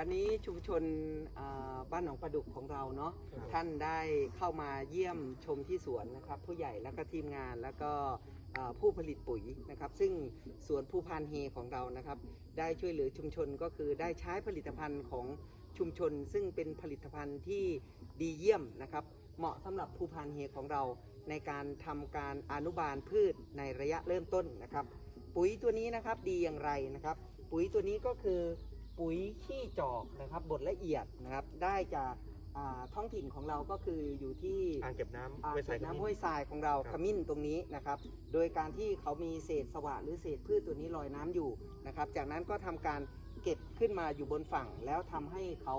วันนี้ชุมชนอ่าบ้านหนองประดุกของเราเนาะครับท่านได้เข้ามาเยี่ยมชมที่สวนนะครับ ผู้ใหญ่แล้วก็ทีมงานแล้วก็อ่าผู้ผลิตปุ๋ยนะครับ ซึ่งสวนภูพานเฮของเรานะครับ ได้ช่วยเหลือชุมชนก็คือได้ใช้ผลิตภัณฑ์ของชุมชน ซึ่งเป็นผลิตภัณฑ์ที่ดีเยี่ยมนะครับ เหมาะสำหรับภูพานเฮของเราในการทำการอนุบาลพืชในระยะเริ่มต้นนะครับ ปุ๋ยตัวนี้นะครับดีอย่างไรนะครับ ปุ๋ยตัวนี้ก็คือ ปุ๋ยขี้จอกนะครับบดละเอียดนะครับ ได้จากอ่าท้องถิ่นของเราก็คืออยู่ที่ อ่างเก็บน้ำอ่างไว้ใส่เก็บขมิ้น้ำห้วยทรายของเราครับขมิ้นตรงนี้นะครับ โดยการที่เขามีเศษสวะหรือเศษพืชตัวนี้ลอยน้ำอยู่นะครับ จากนั้นก็ทำการเก็บขึ้นมาอยู่บนฝั่ง แล้วทำให้เขา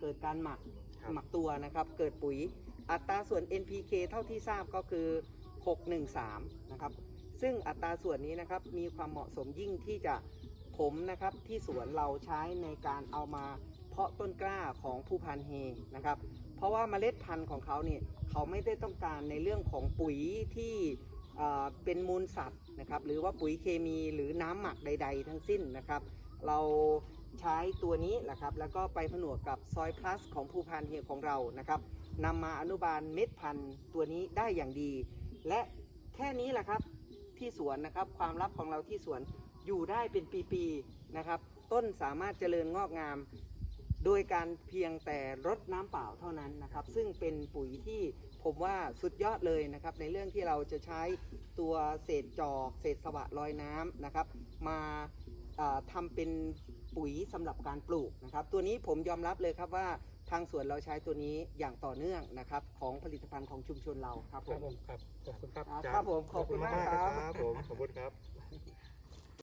เกิดการหมักครับ หมักตัวนะครับ เกิดปุ๋ยอัตราส่วน NPK เท่าที่ทราบก็คือ 613 นะครับ ซึ่งอัตราส่วนนี้นะครับมีความเหมาะสมยิ่งที่จะ ผมนะครับที่สวนเราใช้ในการเอามาเพาะต้นกล้าของภูพานเฮนะครับ เพราะว่าเมล็ดพันธุ์ของเขาเนี่ยเขาไม่ได้ต้องการในเรื่องของปุ๋ยที่เเป็นมูลสัตว์นะครับ หรือว่าปุ๋ยเคมีหรือน้ำหมักใด ๆ ทั้งสิ้นนะครับ เราใช้ตัวนี้แหละครับ แล้วก็ไปผนวกกับซอยพลัสของภูพานเฮของเรานะครับนำมาอนุบาลเม็ดพันธุ์ตัวนี้ได้อย่างดี และแค่นี้แหละครับที่สวนนะครับ ความลับของเราที่สวน อยู่ได้เป็นปีๆนะครับ ต้นสามารถเจริญงอกงาม โดยการเพียงแต่รดน้ำเปล่าเท่านั้นนะครับ ซึ่งเป็นปุ๋ยที่ผมว่าสุดยอดเลยนะครับ ในเรื่องที่เราจะใช้ตัวเศษจอก เศษสวะลอยน้ำนะครับ มาเอ่อทำเป็นปุ๋ยสำหรับการปลูกนะครับ ตัวนี้ผมยอมรับเลยครับว่าทางสวนเราใช้ตัวนี้อย่างต่อเนื่องนะครับ ของผลิตภัณฑ์ของชุมชนเราครับคผรับมผมครับขอบคุณครับอ่าอาจาย์ครับผมขอบคุณมากครับครับผมขอบคุณครับ